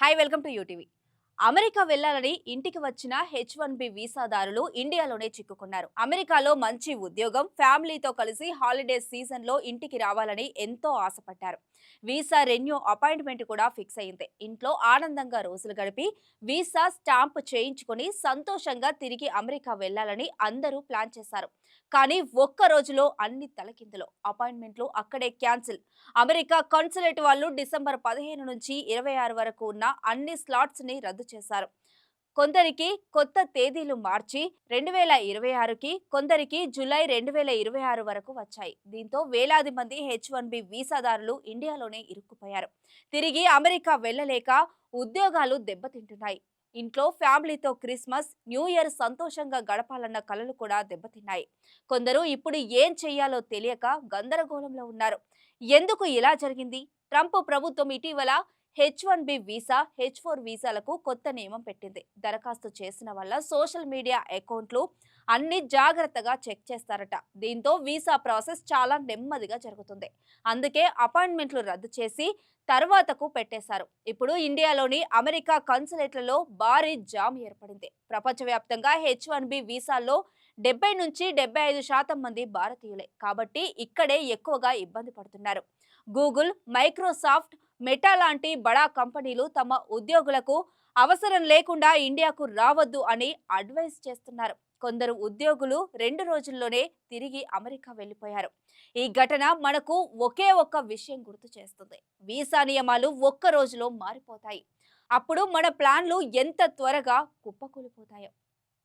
Hi welcome to UTV America వెళ్ళాలని ఇంటికి వచ్చిన హెచ్ వన్ బి వీసాదారులు ఇండియాలోనే చిక్కుకున్నారు. అమెరికాలో మంచి ఉద్యోగం ఫ్యామిలీతో కలిసి హాలిడే సీజన్లో ఇంటికి రావాలని ఎంతో ఆశపడ్డారు. వీసా రెన్యూ అపాయింట్మెంట్ కూడా ఫిక్స్ అయింది. ఇంట్లో ఆనందంగా రోజులు గడిపి వీసా స్టాంప్ చేయించుకుని సంతోషంగా తిరిగి అమెరికా వెళ్ళాలని అందరూ ప్లాన్ చేశారు. కానీ ఒక్క రోజులో అన్ని తలకిందులు. అపాయింట్మెంట్లు అక్కడే క్యాన్సిల్. అమెరికా కాన్సులేట్ వాళ్ళు డిసెంబర్ పదిహేను నుంచి ఇరవై ఆరు వరకు ఉన్న అన్ని స్లాట్స్ని రద్దు చేశారు. కొందరికి కొత్త తేదీలు మార్చి రెండు వేల ఇరవై ఆరుకి కొందరికి జూలై రెండు వేల ఇరవై ఆరు వరకు వచ్చాయి. దీంతో వేలాది మంది హెచ్ వన్ బి వీసాదారులు ఇండియాలోనే ఇరుక్కుపోయారు. తిరిగి అమెరికా వెళ్ళలేక ఉద్యోగాలు దెబ్బతింటున్నాయి. ఇంట్లో ఫ్యామిలీతో క్రిస్మస్ న్యూ ఇయర్ సంతోషంగా గడపాలన్న కలలు కూడా దెబ్బతిన్నాయి. కొందరు ఇప్పుడు ఏం చెయ్యాలో తెలియక గందరగోళంలో ఉన్నారు. ఎందుకు ఇలా జరిగింది? ట్రంప్ ప్రభుత్వం ఇటీవల H one B visa H four వీసాలకు కొత్త నియమం పెట్టింది. దరఖాస్తు చేసిన వల్ల సోషల్ మీడియా అకౌంట్లు అన్ని జాగ్రత్తగా చెక్ చేస్తారట. దీంతో వీసా ప్రాసెస్ చాలా నెమ్మదిగా జరుగుతుంది. అందుకే అపాయింట్మెంట్లు రద్దు చేసి తర్వాతకు పెట్టేశారు. ఇప్పుడు ఇండియాలోని అమెరికా కన్సులేట్లలో భారీ జామ్ ఏర్పడింది. ప్రపంచవ్యాప్తంగా హెచ్ వన్ బి వీసాల్లో డెబ్బై నుంచి డెబ్బై ఐదు శాతం మంది భారతీయులే. కాబట్టి ఇక్కడే ఎక్కువగా ఇబ్బంది పడుతున్నారు. గూగుల్ మైక్రోసాఫ్ట్ మెటా లాంటి బడా కంపెనీలు తమ ఉద్యోగులకు అవసరం లేకుండా ఇండియాకు రావద్దు అని అడ్వైస్ చేస్తున్నారు. కొందరు ఉద్యోగులు రెండు రోజుల్లోనే తిరిగి అమెరికా వెళ్ళిపోయారు. ఈ ఘటన మనకు ఒకే ఒక్క విషయం గుర్తు చేస్తుంది. వీసా నియమాలు ఒక్క రోజులో మారిపోతాయి. అప్పుడు మన ప్లాన్లు ఎంత త్వరగా కుప్పకూలిపోతాయో.